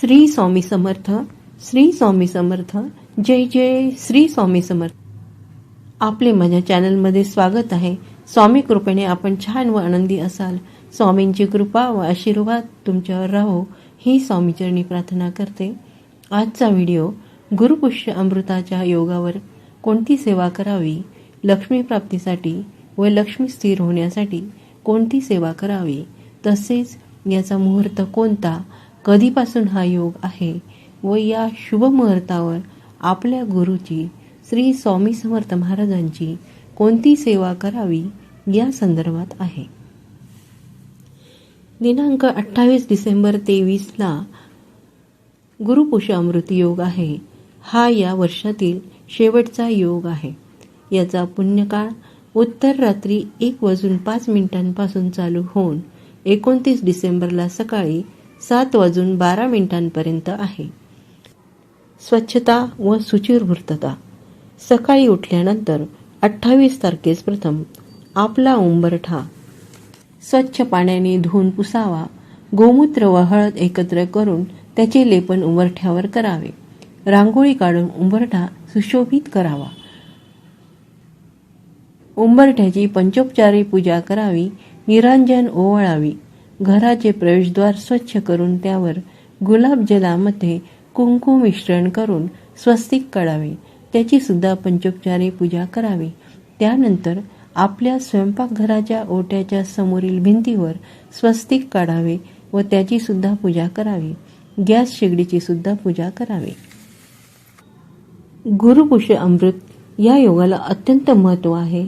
श्री स्वामी समर्थ श्री स्वामी समर्थ जय जय श्री स्वामी समर्थ. आपले माझ्या चॅनलमध्ये स्वागत आहे. स्वामी कृपेने आपण छान व आनंदी असाल. स्वामींची कृपा व आशीर्वाद तुमच्यावर राहो ही स्वामीचरणी प्रार्थना करते. आजचा व्हिडिओ गुरुपुष्य अमृताच्या योगावर कोणती सेवा करावी लक्ष्मी प्राप्तीसाठी व लक्ष्मी स्थिर होण्यासाठी कोणती सेवा करावी तसेच याचा मुहूर्त कोणता कधीपासून हा योग आहे व या शुभ मुहूर्तावर आपल्या गुरुची श्री स्वामी समर्थ महाराजांची कोणती सेवा करावी या संदर्भात आहे. दिनांक अठ्ठावीस डिसेंबर तेवीसला गुरुपुषामृत योग आहे. हा या वर्षातील शेवटचा योग आहे. याचा पुण्यकाळ उत्तर रात्री एक वाजून पाच मिनिटांपासून चालू होऊन एकोणतीस डिसेंबरला सकाळी सात वाजून बारा मिनिटांपर्यंत आहे. स्वच्छता व सुचिरभूतता सकाळी उठल्यानंतर अठ्ठावीस तारखेस प्रथम आपला उंबरठा. स्वच्छ पाण्याने धुवून पुसावा. गोमूत्र व हळद एकत्र करून त्याचे लेपन उंबरठ्यावर करावे. रांगोळी काढून उंबरठा सुशोभित करावा. उंबरठ्याची पंचोपचारी पूजा करावी. निरांजन ओवाळावी. घराचे प्रवेशद्वार स्वच्छ करून त्यावर गुलाबजलामध्ये कुंकू मिश्रण करून स्वस्तिक काढावे त्याची सुद्धा पंचोपचारी पूजा करावी. त्यानंतर आपल्या स्वयंपाकघराच्या ओट्याच्या समोरील भिंतीवर स्वस्तिक काढावे व त्याची सुद्धा पूजा करावी. गॅस शेगडीची सुद्धा पूजा करावी. गुरुपुष्य अमृत या योगाला अत्यंत महत्त्व आहे.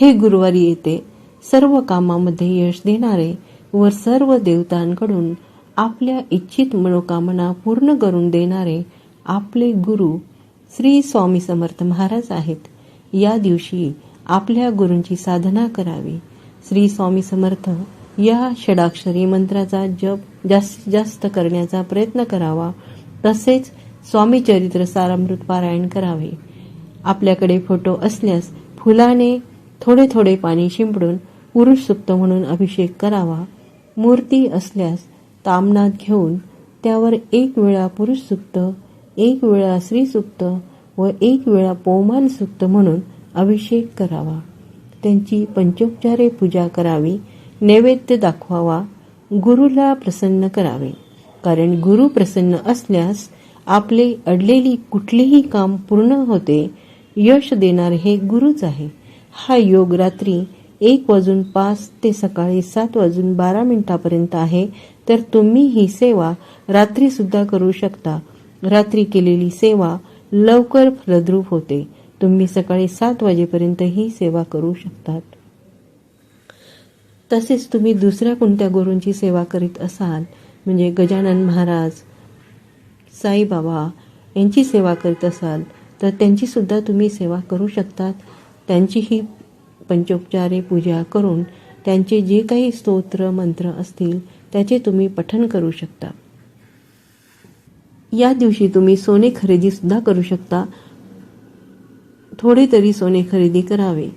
हे गुरुवारी येते. सर्व कामामध्ये यश देणारे व सर्व देवतांकडून आपल्या इच्छित मनोकामना पूर्ण करून देणारे आपले गुरु श्री स्वामी समर्थ महाराज आहेत. या दिवशी आपल्या गुरूंची साधना करावी. श्री स्वामी समर्थ या षडाक्षरी मंत्राचा जप जास्तीत जास्त करण्याचा प्रयत्न करावा. तसेच स्वामी चरित्र सारामृत पारायण करावे. आपल्याकडे फोटो असल्यास फुलाने थोडे थोडे पाणी शिंपडून पुरुष सुप्त म्हणून अभिषेक करावा. मूर्ती असल्यास तामनात घेऊन त्यावर एक वेळा पुरुष सुक्त एक वेळा स्त्री सुक्त व एक वेळा पोमान सुक्त म्हणून अभिषेक करावा. त्यांची पंचोपचारे पूजा करावी नैवेद्य दाखवावा गुरुला प्रसन्न करावे. कारण गुरु प्रसन्न असल्यास आपले अडलेली कुठलेही काम पूर्ण होते यश देणारे हे गुरुच आहे. हा योग रात्री एक वाजून पाच ते सकाळी सात वाजून बारा मिनिटापर्यंत आहे तर तुम्ही ही सेवा रात्री सुद्धा करू शकता. रात्री केलेली सेवा लवकर फलद्रूप होते. तुम्ही सकाळी सात वाजेपर्यंत ही सेवा करू शकतात. तसेच तुम्ही दुसऱ्या कोणत्या गुरूंची सेवा करीत असाल म्हणजे गजानन महाराज साईबाबा यांची सेवा करीत असाल तर त्यांची सुद्धा तुम्ही सेवा करू शकतात. त्यांचीही पंचोपचारे पूजा करून त्यांचे जे काही स्तोत्र मंत्र असतील त्याचे तुम्ही पठन करू शकता. या दिवशी तुम्ही सोने खरेदी सुद्धा करू शकता. थोडे तरी सोने खरेदी करावे.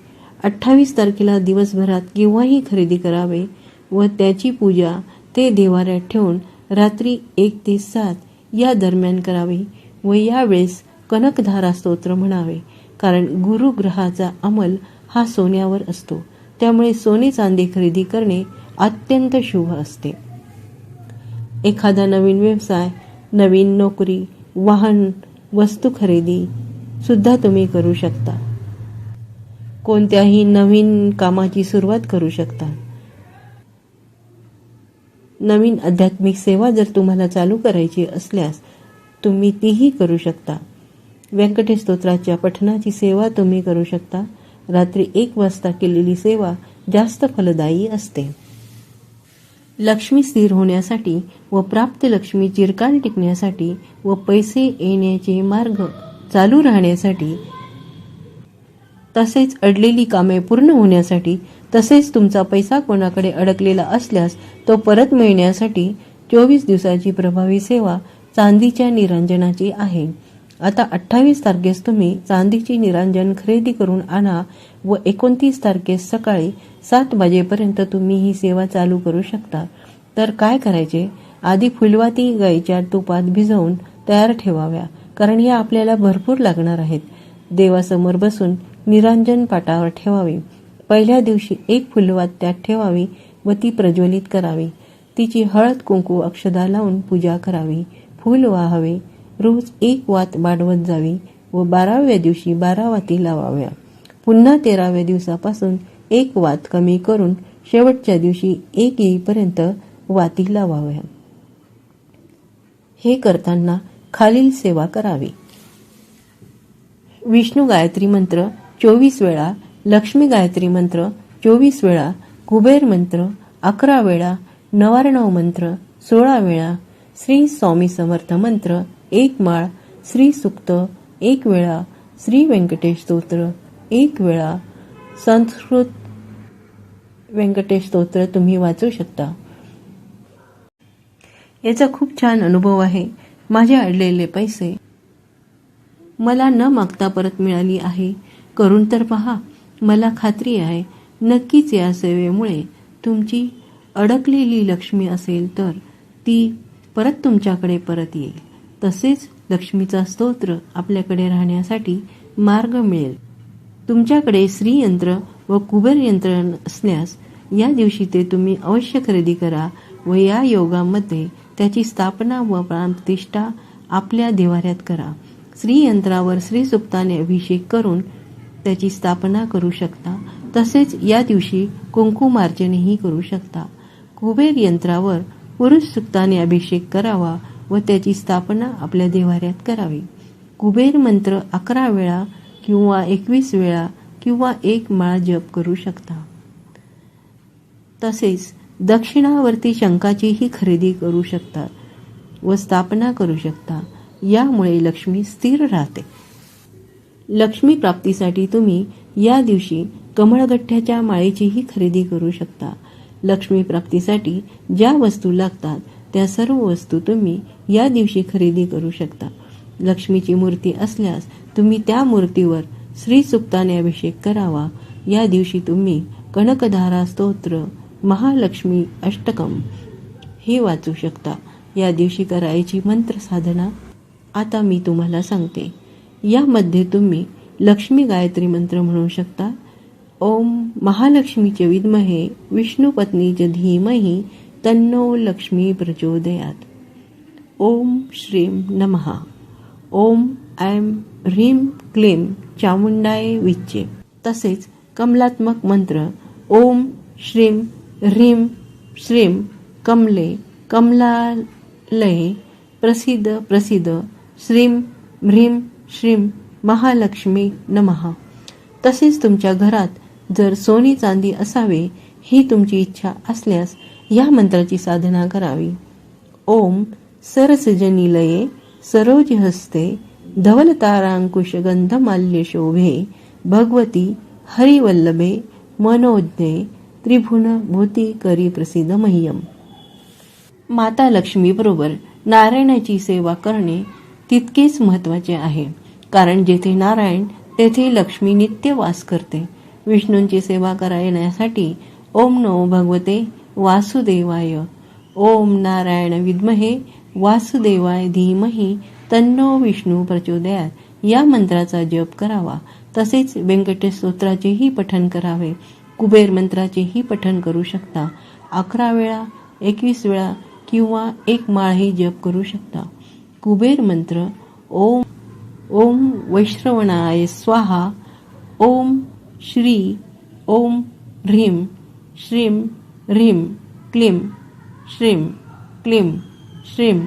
अठ्ठावीस तारखेला दिवसभरात केव्हाही खरेदी करावे व त्याची पूजा ते देवाऱ्यात ठेवून रात्री एक ते सात या दरम्यान करावी व यावेळेस कनकधारा स्तोत्र म्हणावे. कारण गुरुग्रहाचा अंमल हा सोन्यावर असतो. त्यामुळे सोने चांदी खरेदी करणे अत्यंत शुभ असते. एखादा नवीन व्यवसाय नवीन नोकरी वाहन वस्तू खरेदी सुद्धा तुम्ही करू शकता. कोणत्याही नवीन कामाची सुरुवात करू शकता. नवीन आध्यात्मिक सेवा जर तुम्हाला चालू करायची असल्यास तुम्ही तीही करू शकता. व्यंकटेश स्तोत्राच्या पठणाची सेवा तुम्ही करू शकता. रात्री एक वाजता केलेली सेवा जास्त फलदायी असते. लक्ष्मी स्थिर होण्यासाठी व प्राप्त लक्ष्मी चिरकाल टिकण्यासाठी व पैसे येण्याचे मार्ग चालू राहण्यासाठी तसेच अडलेली कामे पूर्ण होण्यासाठी तसेच तुमचा पैसा कोणाकडे अडकलेला असल्यास तो परत मिळण्यासाठी चोवीस दिवसाची प्रभावी सेवा चांदीच्या निरांजनाची आहे. आता अठ्ठावीस तारखेस तुम्ही चांदीची निरांजन खरेदी करून आणा व एकोणतीस तारखेस सकाळी सात वाजेपर्यंत तुम्ही ही सेवा चालू करू शकता. तर काय करायचे? आधी फुलवाती गाईच्या तुपात भिजवून तयार ठेवाव्या कारण या आपल्याला भरपूर लागणार आहेत. देवासमोर बसून निरांजन पाटावर ठेवावी. पहिल्या दिवशी एक फुलवात त्यात ठेवावी व ती प्रज्वलित करावी. तिची हळद कुंकू अक्षदा लावून पूजा करावी. फूल वाहावे. रोज एक वात वाढवत जावी व बाराव्या दिवशी बारा वाती लावाव्या. पुन्हा तेराव्या दिवसापासून एक वात कमी करून शेवटच्या दिवशी एक येईपर्यंत वाती लावाव्या. हे करताना खालील सेवा करावी. विष्णू गायत्री मंत्र चोवीस वेळा. लक्ष्मी गायत्री मंत्र चोवीस वेळा. कुबेर मंत्र अकरा वेळा. नवारणव मंत्र सोळा वेळा. श्री स्वामी समर्थ मंत्र एक माळ श्री सुक्त एक वेळा श्री व्यंकटेश स्तोत्र एक वेळा. संस्कृत व्यंकटेश स्तोत्र तुम्ही वाचू शकता. याचा खूप छान अनुभव आहे. माझे अडलेले पैसे. मला न मागता परत मिळाली आहे. करून तर पहा. मला खात्री आहे. नक्कीच या सेवेमुळे तुमची अडकलेली लक्ष्मी असेल तर ती परत तुमच्याकडे परत येईल. तसेच लक्ष्मीचा स्तोत्र आपल्याकडे राहण्यासाठी मार्ग मिळेल. तुमच्याकडे श्रीयंत्र व कुबेर यंत्र असल्यास या दिवशी ते तुम्ही अवश्य खरेदी करा व या योगामध्ये त्याची स्थापना व प्रतिष्ठा आपल्या देवाऱ्यात करा. श्रीयंत्रावर श्रीसुप्ताने अभिषेक करून त्याची स्थापना करू शकता. तसेच या दिवशी कुंकुमार्जनही करू शकता. कुबेर यंत्रावर पुरुष सुक्ताने अभिषेक करावा व त्याची स्थापना आपल्या देवाऱ्यात करावी. कुबेर मंत्र अकरा वेळा किंवा एकवीस वेळा किंवा एक माळ जप करू शकता. तसेच दक्षिणावर्ती शंकाचीही खरेदी करू शकता व स्थापना करू शकता. यामुळे लक्ष्मी स्थिर राहते. लक्ष्मी प्राप्तीसाठी तुम्ही या दिवशी कमळगठ्ठ्याच्या माळेचीही खरेदी करू शकता. लक्ष्मी प्राप्तीसाठी ज्या वस्तू लागतात त्या सर्व वस्तू तुम्ही या दिवशी खरेदी करू शकता. लक्ष्मीची मूर्ती असल्यास तुम्ही त्या मूर्तीवर श्रीसुक्ताने अभिषेक करावा. या दिवशी तुम्ही कनकधारा स्तोत्र महालक्ष्मी अष्टकम हे वाचू शकता. या दिवशी करायची मंत्र साधना आता मी तुम्हाला सांगते. यामध्ये तुम्ही लक्ष्मी गायत्री मंत्र म्हणू शकता ओम महालक्ष्मीचे विद्महे विष्णू पत्नीचे धीमही तन्नो लक्ष्मी प्रचोदयात। ओम श्रीम नमहा ओम ऐम ह्रीम क्लीम चामुंडाय विच्चे। तसेच कमलात्मक मंत्र ओम श्रीम ह्रीम श्रीम कमले कमलालये प्रसिद्ध प्रसिद्ध श्रीम ह्रीम श्रीम महालक्ष्मी नमहा तसेच तुमच्या घरात जर सोनी चांदी असावे ही तुमची इच्छा असल्यास या मंत्राची साधना करावी. ओम सरसजनिलये सरोज हस्ते धवलतारांकुश गंधमाल्य शोभे भगवती हरिवल्लभे मनोज्ञे त्रिभुन भूती करी प्रसिद्ध मह्यम. माता लक्ष्मीबरोबर नारायणाची सेवा करणे तितकेच महत्त्वाचे आहे कारण जेथे नारायण तेथे लक्ष्मी नित्य वास करते. विष्णूंची सेवा करण्यासाठी ओम नमो भगवते वासुदेवाय. ओम नारायण विद्महे वासुदेवाय धीमही तन्नो विष्णू प्रचोदयात. या मंत्राचा जप करावा. तसेच व्यंकटेश स्तोत्राचेही पठन करावे. कुबेर मंत्राचेही पठन करू शकता. अकरा वेळा एकवीस वेळा किंवा एक माळही जप करू शकता. कुबेर मंत्र ओम ओम वैश्रवणाय स्वाहा ओम श्री ओम ह्रीम श्रीम ह्रीम क्लीम श्रीम क्लीम श्रीम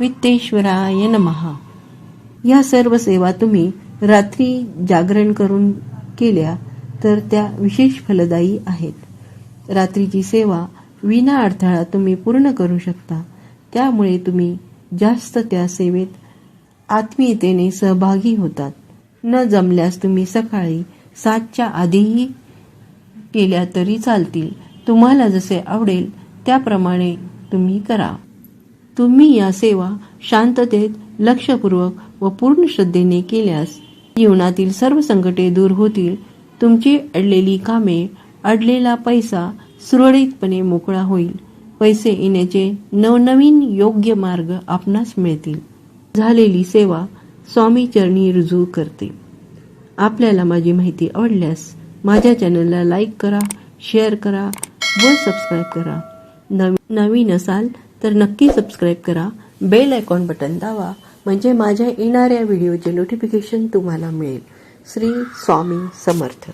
वित्तेश्वराय नमहा या सर्व सेवा तुम्ही रात्री जागरण करून केल्या तर त्या विशेष फलदायी आहेत. रात्रीची सेवा विना अडथळा तुम्ही पूर्ण करू शकता. त्यामुळे तुम्ही जास्त त्या सेवेत आत्मीयतेने सहभागी होतात. न जमल्यास तुम्ही सकाळी सातच्या आधीही केल्या तरी चालतील. तुम्हाला जसे आवडेल त्याप्रमाणे तुम्ही करा. तुम्ही या सेवा शांततेत लक्षपूर्वक व पूर्ण श्रद्धेने केल्यास जीवनातील सर्व संकटे दूर होतील. तुमची अडलेली कामे अडलेला पैसा सुरळीतपणे मोकळा होईल. पैसे येण्याचे नवनवीन योग्य मार्ग आपणास मिळतील. झालेली सेवा स्वामी चरणी रुजू करते. आपल्याला माझी माहिती आवडल्यास माझ्या चॅनलला लाईक करा शेअर करा व सबस्क्राईब करा. नवी नवीन असाल तर नक्की सबस्क्राईब करा. बेल आयकॉन बटन दावा म्हणजे माझ्या येणाऱ्या व्हिडिओचे नोटिफिकेशन तुम्हाला मिळेल. श्री स्वामी समर्थ.